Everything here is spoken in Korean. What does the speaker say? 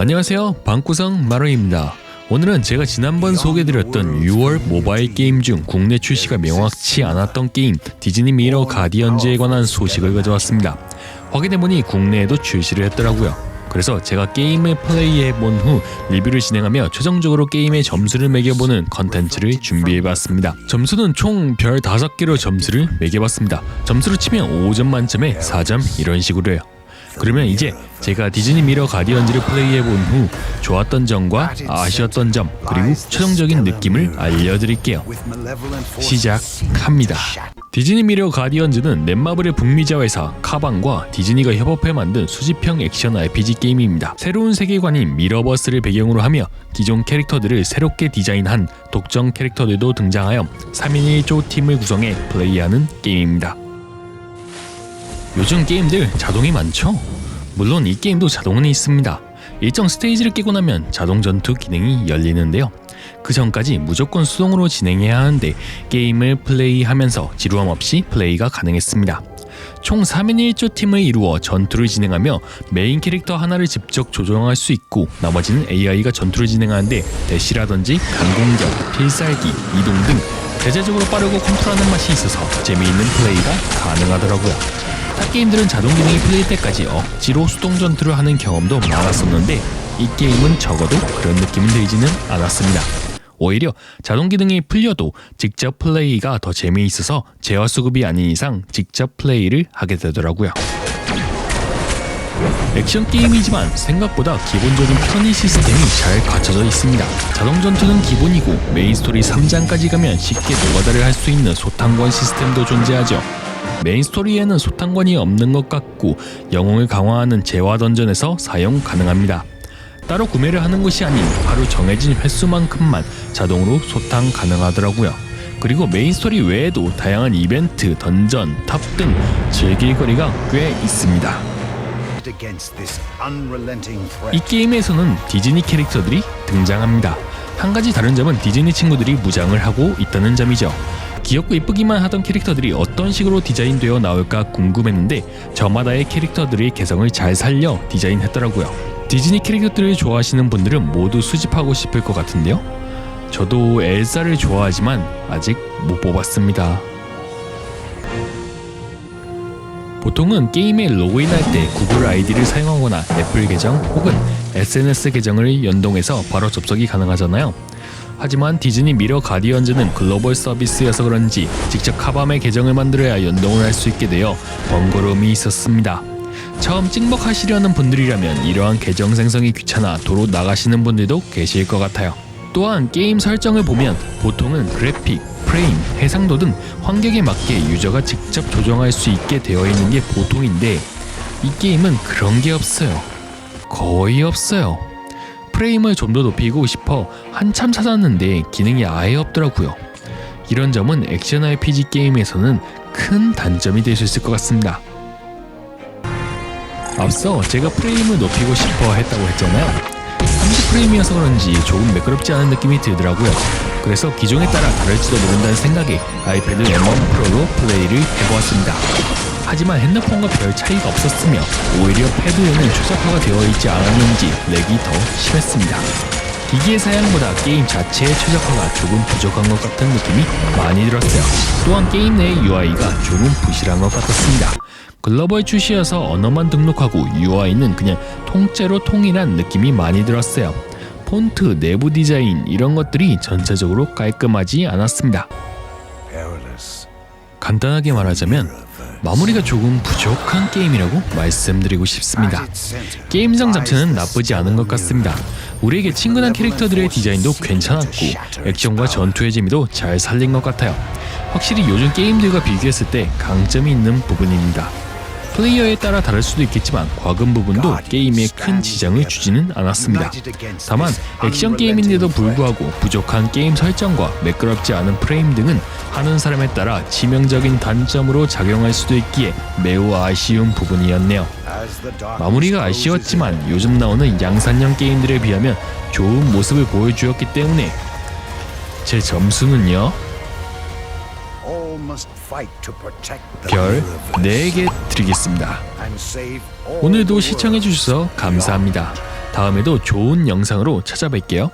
안녕하세요. 방구석 마루입니다. 오늘은 제가 지난번 소개드렸던 6월 모바일 게임 중 국내 출시가 명확치 않았던 게임 디즈니 미러 가디언즈에 관한 소식을 가져왔습니다. 확인해보니 국내에도 출시를 했더라고요. 그래서 제가 게임을 플레이해본 후 리뷰를 진행하며 최종적으로 게임의 점수를 매겨보는 컨텐츠를 준비해봤습니다. 점수는 총 별 5개로 점수를 매겨봤습니다. 점수로 치면 5점 만점에 4점 이런 식으로 해요. 그러면 이제 제가 디즈니 미러 가디언즈를 플레이해 본 후 좋았던 점과 아쉬웠던 점 그리고 최종적인 느낌을 알려드릴게요. 시작합니다. 디즈니 미러 가디언즈는 넷마블의 북미자 회사 카방과 디즈니가 협업해 만든 수집형 액션 RPG 게임입니다. 새로운 세계관인 미러버스를 배경으로 하며 기존 캐릭터들을 새롭게 디자인한 독점 캐릭터들도 등장하여 3인 1조 팀을 구성해 플레이하는 게임입니다. 요즘 게임들 자동이 많죠? 물론 이 게임도 자동은 있습니다. 일정 스테이지를 깨고 나면 자동 전투 기능이 열리는데요. 그 전까지 무조건 수동으로 진행해야 하는데 게임을 플레이하면서 지루함 없이 플레이가 가능했습니다. 총 3인 1조 팀을 이루어 전투를 진행하며 메인 캐릭터 하나를 직접 조정할 수 있고 나머지는 AI가 전투를 진행하는데 대시라든지 강공격, 필살기, 이동 등 대체적으로 빠르고 컨트롤하는 맛이 있어서 재미있는 플레이가 가능하더라고요. 타 게임들은 자동 기능이 풀릴 때까지 억지로 수동 전투를 하는 경험도 많았었는데 이 게임은 적어도 그런 느낌이 들지는 않았습니다. 오히려 자동 기능이 풀려도 직접 플레이가 더 재미있어서 재화 수급이 아닌 이상 직접 플레이를 하게 되더라고요. 액션 게임이지만 생각보다 기본적인 편의 시스템이 잘 갖춰져 있습니다. 자동 전투는 기본이고 메인 스토리 3장까지 가면 쉽게 노가다를 할 수 있는 소탕권 시스템도 존재하죠. 메인 스토리에는 소탕권이 없는 것 같고 영웅을 강화하는 재화 던전에서 사용 가능합니다. 따로 구매를 하는 것이 아닌 하루 정해진 횟수만큼만 자동으로 소탕 가능하더라고요. 그리고 메인 스토리 외에도 다양한 이벤트, 던전, 탑 등 즐길 거리가 꽤 있습니다. 이 게임에서는 디즈니 캐릭터들이 등장합니다. 한 가지 다른 점은 디즈니 친구들이 무장을 하고 있다는 점이죠. 귀엽고 이쁘기만 하던 캐릭터들이 어떤 식으로 디자인되어 나올까 궁금했는데 저마다의 캐릭터들의 개성을 잘 살려 디자인했더라고요. 디즈니 캐릭터들을 좋아하시는 분들은 모두 수집하고 싶을 것 같은데요. 저도 엘사를 좋아하지만 아직 못 뽑았습니다. 보통은 게임에 로그인할 때 구글 아이디를 사용하거나 애플 계정 혹은 SNS 계정을 연동해서 바로 접속이 가능하잖아요. 하지만 디즈니 미러 가디언즈는 글로벌 서비스여서 그런지 직접 카밤의 계정을 만들어야 연동을 할 수 있게 되어 번거로움이 있었습니다. 처음 찍먹하시려는 분들이라면 이러한 계정 생성이 귀찮아 도로 나가시는 분들도 계실 것 같아요. 또한 게임 설정을 보면 보통은 그래픽, 프레임, 해상도 등 환경에 맞게 유저가 직접 조정할 수 있게 되어 있는 게 보통인데 이 게임은 그런 게 없어요. 거의 없어요. 프레임을 좀 더 높이고 싶어 한참 찾았는데 기능이 아예 없더라고요. 이런 점은 액션 RPG 게임에서는 큰 단점이 될 수 있을 것 같습니다. 앞서 제가 프레임을 높이고 싶어 했다고 했잖아요. 30프레임이어서 그런지 조금 매끄럽지 않은 느낌이 들더라고요. 그래서 기종에 따라 다를지도 모른다는 생각에 아이패드 M1 프로로 플레이를 해보았습니다. 하지만 핸드폰과 별 차이가 없었으며 오히려 패드에는 최적화가 되어 있지 않았는지 렉이 더 심했습니다. 기기의 사양보다 게임 자체의 최적화가 조금 부족한 것 같은 느낌이 많이 들었어요. 또한 게임 내의 UI가 조금 부실한 것 같았습니다. 글로벌 출시여서 언어만 등록하고 UI는 그냥 통째로 통일한 느낌이 많이 들었어요. 폰트, 내부 디자인 이런 것들이 전체적으로 깔끔하지 않았습니다. 간단하게 말하자면 마무리가 조금 부족한 게임이라고 말씀드리고 싶습니다. 게임성 자체는 나쁘지 않은 것 같습니다. 우리에게 친근한 캐릭터들의 디자인도 괜찮았고 액션과 전투의 재미도 잘 살린 것 같아요. 확실히 요즘 게임들과 비교했을 때 강점이 있는 부분입니다. 플레이어에 따라 다를 수도 있겠지만 과금 부분도 게임에 큰 지장을 주지는 않았습니다. 다만 액션 게임인데도 불구하고 부족한 게임 설정과 매끄럽지 않은 프레임 등은 하는 사람에 따라 치명적인 단점으로 작용할 수도 있기에 매우 아쉬운 부분이었네요. 마무리가 아쉬웠지만 요즘 나오는 양산형 게임들에 비하면 좋은 모습을 보여주었기 때문에 제 점수는요. 별 4개 드리겠습니다. 오늘도 시청해주셔서 감사합니다. 다음에도 좋은 영상으로 찾아뵐게요.